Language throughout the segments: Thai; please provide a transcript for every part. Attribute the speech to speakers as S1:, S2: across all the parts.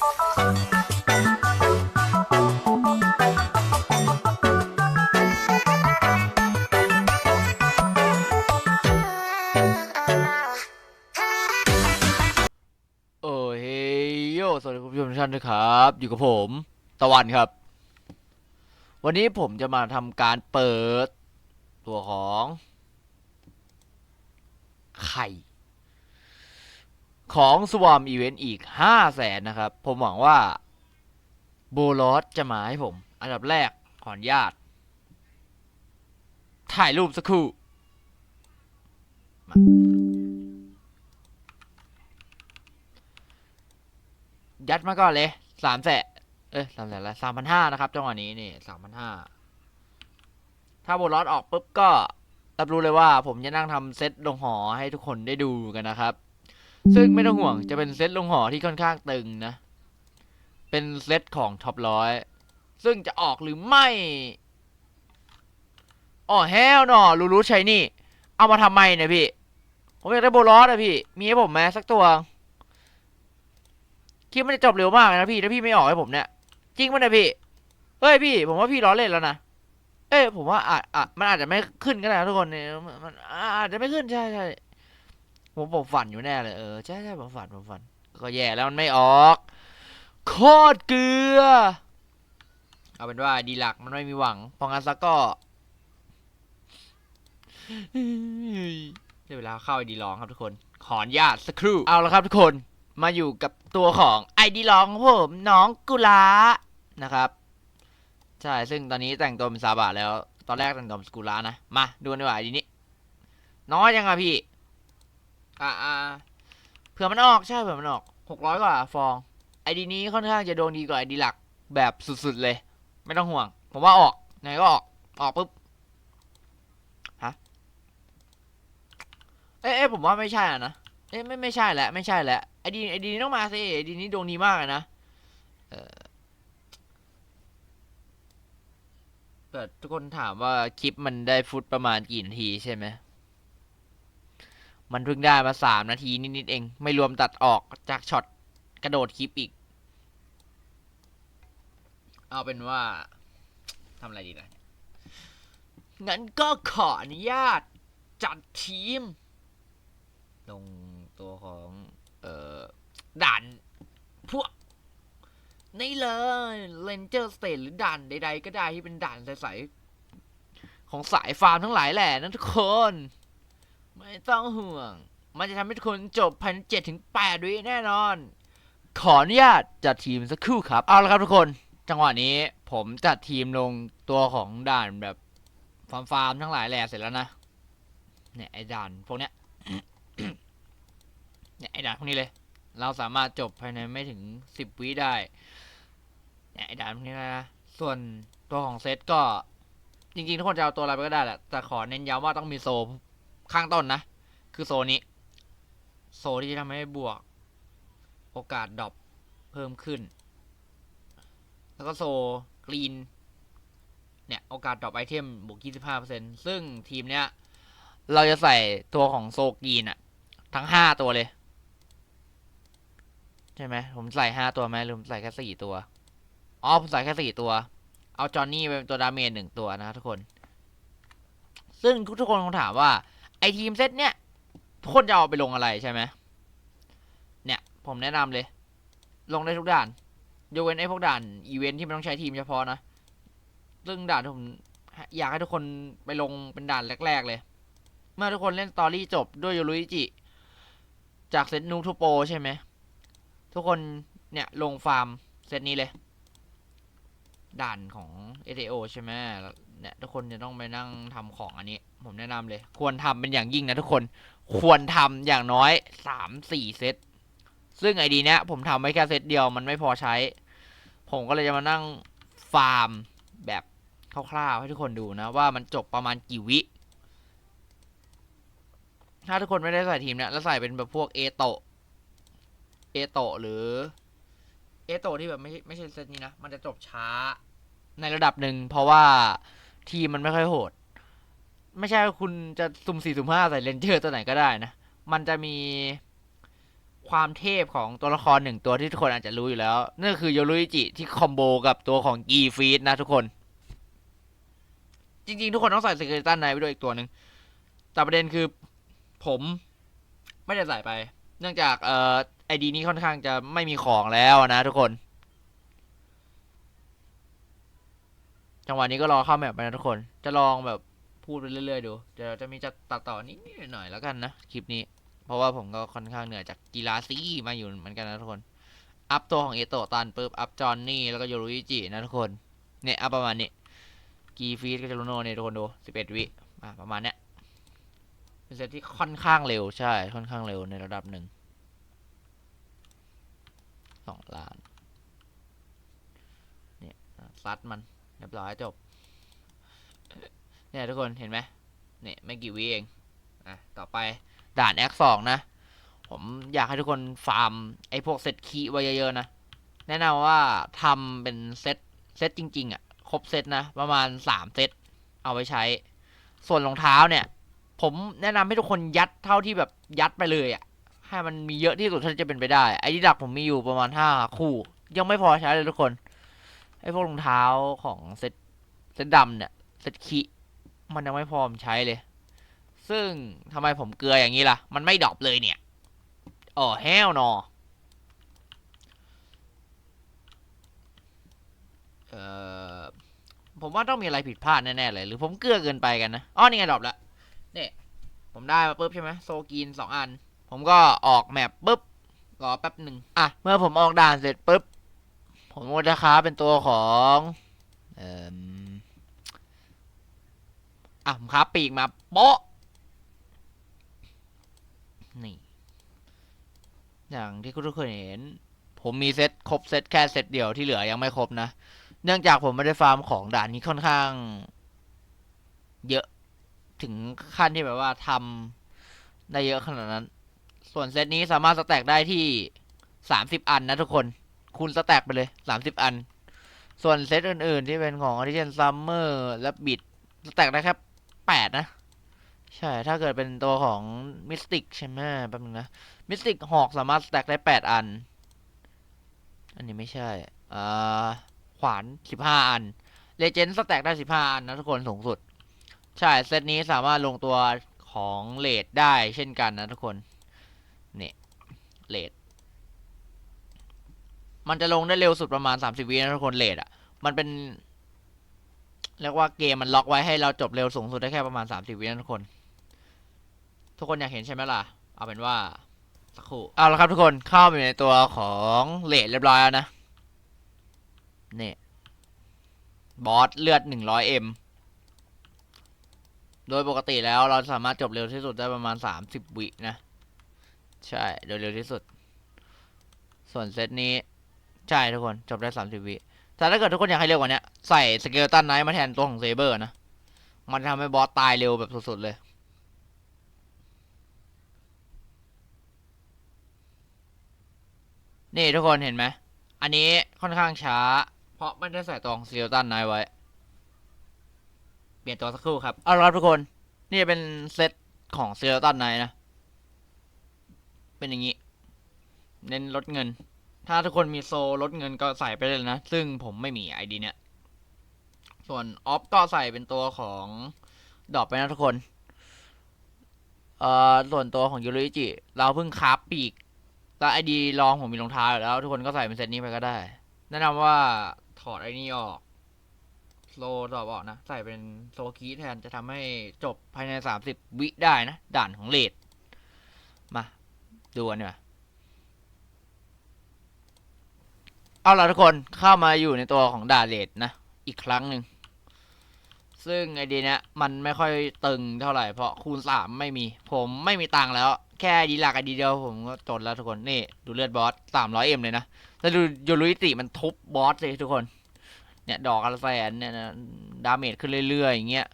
S1: โอ้เฮยโยสวัสดีคุณผู้ชมทุกท่านด้วยครับ อยู่กับผมตะวันครับ วันนี้ผมจะมาทำการเปิดตัวของ ไข่ ของสว a มอีเวนต์อีกห้าแสนนะครับ ผมหวังว่าโบลอสจะมาให้ผม อันดับแรกขออนุญาต ถ่ายรูปสักครู่ยัดมาก่อนเลยสามแสนเอ้ยสามแสนละสามพันห้านะครับจังหวะนี้นี่สามพันห้าถ้าโบลอสออกปุ๊บก็รับรู้เลยว่าผมจะนั่งทำเซตลงหอให้ทุกคนได้ดูกันนะครับ ซึ่งไม่ต้องห่วงจะเป็นเซตลงหอที่ค่อนข้างตึงนะ เป็นเซตของท็อปร้อย ซึ่งจะออกหรือไม่อ๋อแฮวหนอรู้รู้ใช้นี่ เอามาทำไมเนี่ยพี่ ผมอยากได้โบลอสอะพี่ มีให้ผมไหมสักตัวคลิปมันจะจบเร็วมากนะพี่ถ้าพี่ไม่ออกให้ผมเนี่ย จริงปะเนี่ยพี่ เฮ้ยพี่ ผมว่าพี่ล้อเล่นแล้วนะ เอ้ยผมว่าอาจอะมันอาจจะไม่ขึ้นก็ได้ทุกคนเนี่ยมันอาจจะไม่ขึ้นใช่ใช่ ผมผมฝันอยู่แน่เลยเออใช่ใช่ผมฝันผมฝัน ก็แย่แล้วมันไม่ออกโคตรเกลือ เอาเป็นว่าดีหลักมันไม่มีหวังพองั้นซักก็ได้เวลาเข้าไอดีลองครับทุกคนขออนุญาตสักครู่เอาละครับทุกคนมาอยู่กับตัวของไอดีลองของผมน้องกุลานะครับใช่ซึ่งตอนนี้แต่งตัวเป็นซาบะแล้ว ตอนแรกแต่งตัวเป็นสกุลานะมาดูดีกว่าดีนี้น้อยยังอะพี่ อ่าอ่าเผื่อมันออกใช่เผื่อมันออกหกร้อยกว่าฟองไอดีนี้ค่อนข้างจะโดนดีกว่าไอดีหลักแบบสุดๆเลย ไม่ต้องห่วง ผมว่าออกไงก็ออกออกปุ๊บฮะเอ๊ะผมว่าไม่ใช่อะนะเอ๊ะไม่ไม่ใช่แหละไม่ใช่แหละไอดีไอดีนี้ต้องมาสิไอดีนี้ดวงดีมากนะเออแต่ทุกคนถามว่าคลิปมันได้ฟุตประมาณกี่นาทีใช่ไหม มันเพิ่งได้มาสามนาทีนิดๆเอง ไม่รวมตัดออกจากช็อตกระโดดคลิปอีก เอาเป็นว่าทำอะไรดีล่ะงั้นก็ขออนุญาตจัดทีม ลงตัวของเอ่อด่านพวกนี่เลยเลนเจอร์สเตทหรือด่านใด ๆ ก็ได้ที่เป็นด่านใสๆของสายฟาร์มทั้งหลายแหละนะทุกคน ไม่ต้องห่วง มันจะทำให้ทุกคนจบภายในเจ็ดถึงแปดวิแน่นอน ขออนุญาตจัดทีมสักครู่ครับ เอาละครับทุกคน จังหวะนี้ผมจัดทีมลงตัวของด่านแบบฟาร์มฟาร์มทั้งหลายแหล่เสร็จแล้วนะ เนี่ยไอ้ด่านพวกเนี้ย เนี่ยไอ้ด่านพวกนี้เลย เราสามารถจบภายในไม่ถึงสิบวิได้ เนี่ยไอ้ด่านพวกนี้นะ ส่วนตัวของเซตก็จริงๆทุกคนจะเอาตัวอะไรไปก็ได้แหละ แต่ขอเน้นย้ำว่าต้องมีโซ ข้างต้นนะ คือโซนี้ โซที่จะทำให้บวก โอกาสดรอปเพิ่มขึ้น แล้วก็โซกรีน เนี่ย โอกาสดรอปไอเทมบวก 25%ซึ่งทีมเนี้ย เราจะใส่ตัวของโซกรีนอะทั้ง 5 ตัวเลย ใช่ไหม ผมใส่ 5 ตัวไหมหรือผมใส่แค่ 4 ตัว อ๋อ ผมใส่แค่ 4 ตัว เอาจอห์นนี่เป็นตัวดาเมจหนึ่งตัวนะทุกคน ซึ่งทุกคนคงถามว่า ไอทีมเซตเนี้ยทุกคนจะเอาไปลงอะไรใช่ไหมเนี่ยผมแนะนำเลย ลงได้ทุกด่าน ยกเว้นไอพวกด่านอีเวนท์ที่มันต้องใช้ทีมเฉพาะนะ ซึ่งด่านผมอยากให้ทุกคนไปลงเป็นด่านแรก ๆ เลย เมื่อทุกคนเล่นสตอรี่จบด้วยโยรุอิจิ จากเซตนูทูโปใช่ไหม ทุกคนเนี่ยลงฟาร์มเซตนี้เลย ด่านของ ATO ใช่ไหม เนี่ยทุกคนจะต้องไปนั่งทำของอันนี้ ผมแนะนำเลย ควรทำเป็นอย่างยิ่งนะทุกคน ควรทำอย่างน้อยสามสี่เซต ซึ่งไอดีเนี้ยผมทำไว้แค่เซตเดียวมันไม่พอใช้ ผมก็เลยจะมานั่งฟาร์มแบบคร่าวๆให้ทุกคนดูนะ ว่ามันจบประมาณกี่วิ ถ้าทุกคนไม่ได้ใส่ทีมเนี้ยแล้วใส่เป็นแบบพวกเอโตะเอโตะหรือเอโตะที่แบบไม่ไม่ใช่เซตนี้นะ มันจะจบช้าในระดับหนึ่งเพราะว่า ทีมมันไม่ค่อยโหด ไม่ใช่ว่าคุณจะสุ่มสี่สุ่มห้าใส่เลนเจอร์ตัวไหนก็ได้นะ มันจะมีความเทพของตัวละครหนึ่งตัวที่ทุกคนอาจจะรู้อยู่แล้ว นั่นก็คือโยรุอิจิที่คอมโบกับตัวของกีฟีดนะทุกคน จริงๆ ทุกคนต้องใส่สเกเลตันไนไปด้วยอีกตัวหนึ่งแต่ประเด็นคือผมไม่ได้ใส่ไป เนื่องจากเอ่อไอดีนี้ค่อนข้างจะไม่มีของแล้วนะทุกคน จังหวะนี้ก็รอเข้าแมปไปนะทุกคน จะลองแบบพูดไปเรื่อยๆดู เดี๋ยวจะมีจะตัดต่อนิดๆหน่อยๆแล้วกันนะคลิปนี้ เพราะว่าผมก็ค่อนข้างเหนื่อยจากกีฬาซีมาอยู่เหมือนกันนะทุกคน อัพตัวของเอโตะตันปุ๊บ อัพจอนนี่แล้วก็โยรุอิจินะทุกคน เนี่ยอัพประมาณนี้ กีฟีดก็จะรุโนเนี่ยทุกคนดูสิบเอ็ดวิอะประมาณเนี้ยเป็นเซตที่ค่อนข้างเร็วใช่ ค่อนข้างเร็วในระดับหนึ่งสองล้าน เนี่ยซัดมัน เรียบร้อยจบเนี่ยทุกคนเห็นไหมเนี่ยไม่กี่วิเองอะต่อไปด่านแอคสองนะ ผมอยากให้ทุกคนฟาร์มไอ้พวกเซตคีไว้เยอะๆนะ แนะนำว่าทำเป็นเซตเซตจริงๆอะครบเซตนะ ประมาณสามเซตเอาไว้ใช้ ส่วนรองเท้าเนี่ย ผมแนะนำให้ทุกคนยัดเท่าที่แบบยัดไปเลยอะให้มันมีเยอะที่สุดเท่าที่จะเป็นไปได้ ไอ้ที่ดักผมมีอยู่ประมาณห้าคู่ ยังไม่พอใช้เลยทุกคน ไอ้พวกรองเท้าของเซตเซตดำเนี่ย เซตคีมันยังไม่พร้อมใช้เลย ซึ่งทำไมผมเกลืออย่างนี้ล่ะ มันไม่ดรอปเลยเนี่ยอ๋อแฮวนอเอ่อผมว่าต้องมีอะไรผิดพลาดแน่ๆเลย หรือผมเกลือเกินไปกันนะอ๋อนี่ไงดรอปล้วเนี่ยผมได้มาปุ๊บใช่ไหมโซกีนสองอัน ผมก็ออกแมปปุ๊บรอแป๊บหนึ่งอะ เมื่อผมออกด่านเสร็จปุ๊บ ผมก็จะค้าเป็นตัวของเอ่ออะผมค้าปีกมาโป๊ะนี่ อย่างที่ทุกคนเห็น ผมมีเซตครบเซตแค่เซตเดียวที่เหลือยังไม่ครบนะ เนื่องจากผมไม่ได้ฟาร์มของด่านนี้ค่อนข้าง เยอะถึงขั้นที่แบบว่าทำได้เยอะขนาดนั้น ส่วนเซตนี้สามารถสแต็กได้ที่สามสิบอันนะทุกคน คุณสแต็กไปเลยสามสิบอัน ส่วนเซตอื่น ๆ ที่เป็นของ a r t i s a n Summer และบิดสแต็กได้แค่แปดนะ ใช่ ถ้าเกิดเป็นตัวของมิสติกใช่ไหมแป๊บนึงนะ มิสติกหอกสามารถสแต็กได้แปดอัน อันนี้ไม่ใช่ อ่า ขวานสิบห้าอัน เลเจนด์สแต็กได้สิบห้าอันนะทุกคนสูงสุด ใช่ เซตนี้สามารถลงตัวของเลดได้เช่นกันนะทุกคนเนี่เลด มันจะลงได้เร็วสุดประมาณสามสิบวินะทุกคนเลดอะ มันเป็นเรียกว่าเกมมันล็อกไว้ให้เราจบเร็วสูงสุดได้แค่ประมาณสามสิบวินะทุกคน ทุกคนอยากเห็นใช่ไหมล่ะ เอาเป็นว่าสักครู่เอาละครับทุกคนเข้าไปในตัวของเลดเรียบร้อยแล้วนะเนี่ยบอสเลือดหนึ่งร้อยเอ็มโดยปกติแล้วเราสามารถจบเร็วที่สุดได้ประมาณสามสิบวินะ ใช่ โดยเร็วที่สุด ส่วนเซตนี้ ใช่ทุกคนจบได้สามสิบวิแต่ถ้าเกิดทุกคนอยากให้เร็วกว่านี้ใส่สเกลตันไนท์มาแทนตัวของเซเบอร์นะ มันทำให้บอสตายเร็วแบบสุดๆเลยนี่ทุกคนเห็นไหม อันนี้ค่อนข้างช้า เพราะไม่ได้ใส่ตัวของสเกลตันไนท์ไว้ เปลี่ยนตัวสักครู่ครับ เอาละครับทุกคน นี่เป็นเซตของสเกลตันไนท์นะ เป็นอย่างนี้ เน้นลดเงิน ถ้าทุกคนมีโซลดเงินก็ใส่ไปเลยนะ ซึ่งผมไม่มีไอดีเนี่ย ส่วนออฟก็ใส่เป็นตัวของดอกไปนะทุกคน เอ่อ ส่วนตัวของยูริจิ เราเพิ่งคราฟปีก แล้วไอดีลองผมมีรองเท้าอยู่แล้ว ทุกคนก็ใส่เป็นเซตนี้ไปก็ได้ แนะนำว่าถอดไอ้นี่ออกโลดอปออกนะ ใส่เป็นโซคีแทนจะทำให้จบภายในสามสิบวิได้นะ ด่านของเลดมา ดูกันดีกว่า เอาล่ะทุกคนเข้ามาอยู่ในตัวของดาเลดนะอีกครั้งหนึ่งซึ่งไอเดียเนี้ยมันไม่ค่อยตึงเท่าไหร่เพราะคูณสามไม่มี ผมไม่มีตังค์แล้ว แค่ดีหลักไอดีเดียวผมก็จนแล้วทุกคนนี่ดูเลือดบอสสามร้อยเอ็มเลยนะแล้วดูยูรุยติมันทุบบอสเลยทุกคน เนี่ยดอกอัลแสนเนี่ยนะดาเมจขึ้นเรื่อยๆอย่างเงี้ย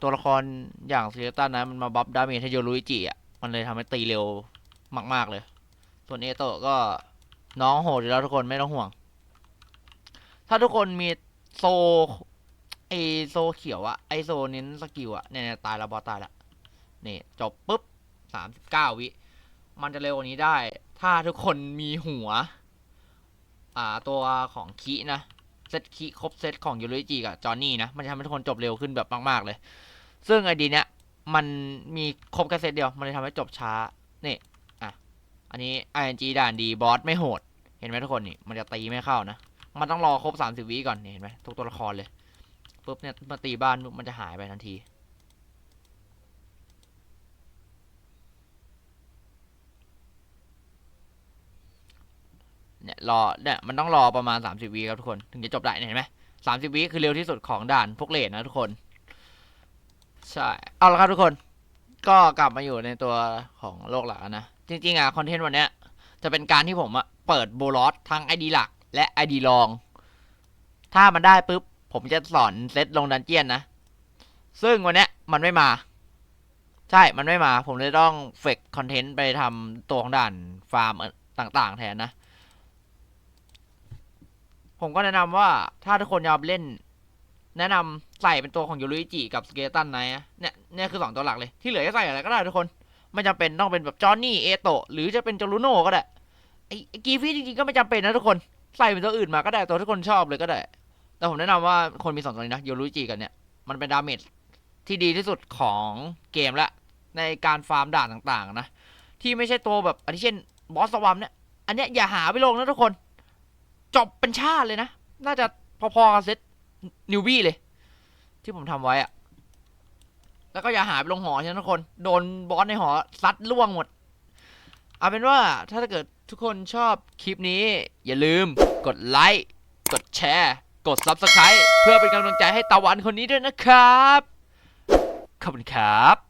S1: ตัวละครอย่างเซียตันนะมันมาบัฟดาเมจให้โยรุอิจิอะมันเลยทำให้ตีเร็วมากๆเลย ส่วนเอโตะก็ น้องโหดอยู่แล้วทุกคนไม่ต้องห่วง ถ้าทุกคนมีโซไอโซเขียวอะไอโซเน้นสกิลอะเนี่ยตายแล้วบอตายล้วนี่จบปุ๊บสามสิบเก้าวิ มันจะเร็วกว่านี้ได้ ถ้าทุกคนมีหัว อ่าตัวของคินะเซตคิครบเซตของยูริจิกับจอห์นนี่นะ มันจะทำให้ทุกคนจบเร็วขึ้นแบบมาก ๆ เลย ซึ่งไอดีเนี้ยมันมีครบแค่เซตเดียว มันเลยทำให้จบช้า นี่ อันนี้ ING ด่านดีบอสไม่โหด เห็นไหมทุกคนนี่ มันจะตีไม่เข้านะ มันต้องรอครบ 30วิก่อนเห็นไหมทุกตัวละครเลยปุ๊บเนี่ยมาตีบ้านมันจะหายไปทันที เนี่ยรอเนี่ยมันต้องรอประมาณ 30วิครับทุกคนถึงจะจบได้เห็นไหมสามสิบวิคือเร็วที่สุดของด่านพวกเลนนะทุกคน ใช่ เอาละครับทุกคน ก็กลับมาอยู่ในตัวของโลกหลักนะ จริงๆอะคอนเทนต์วันเนี้ยจะเป็นการที่ผมอะเปิดโบลอสทั้ง ID หลัก และ ID รอง ถ้ามันได้ปุ๊บ ผมจะสอนเซตลงดันเจียนนะ ซึ่งวันเนี้ยมันไม่มา ใช่มันไม่มา ผมเลยต้องเฟกคอนเทนต์ไปทำตัวของด่านฟาร์มต่างๆ แทนนะ ผมก็แนะนำว่าถ้าทุกคนอยากเล่น แนะนำใส่เป็นตัวของยูริจิกับสเกตันไนเนี่ยเนี่ยคือสองตัวหลักเลยที่เหลือจะใส่อะไรก็ได้ทุกคน ไม่จำเป็นต้องเป็นแบบจอห์นนี่เอโตะหรือจะเป็นจอรูโน่ก็ได้ไอ้กีฟี่จริงๆก็ไม่จำเป็นนะทุกคนใส่เป็นตัวอื่นมาก็ได้ตัวที่คนชอบเลยก็ได้ แต่ผมแนะนำว่าคนมีสองตัวนี้นะยูริจิกันเนี่ยมันเป็นดาเมจที่ดีที่สุดของเกมละในการฟาร์มด่านต่างๆ นะ ที่ไม่ใช่ตัวแบบอันที่เช่นบอสสวามเนี่ยอันเนี้ยอย่าหาไปลงนะทุกคน จบเป็นชาติเลยนะ น่าจะพอๆกับเซตนิวบี้เลย ที่ผมทำไว้อะ แล้วก็อย่าหาไปลงหอใช่ไหมทุกคน โดนบอสในหอซัดล่วงหมด เอาเป็นว่าถ้าเกิดทุกคนชอบคลิปนี้ อย่าลืมกดไลค์ กดแชร์ กด Subscribe เพื่อเป็นกำลังใจให้ตะวันคนนี้ด้วยนะครับ ขอบคุณครับ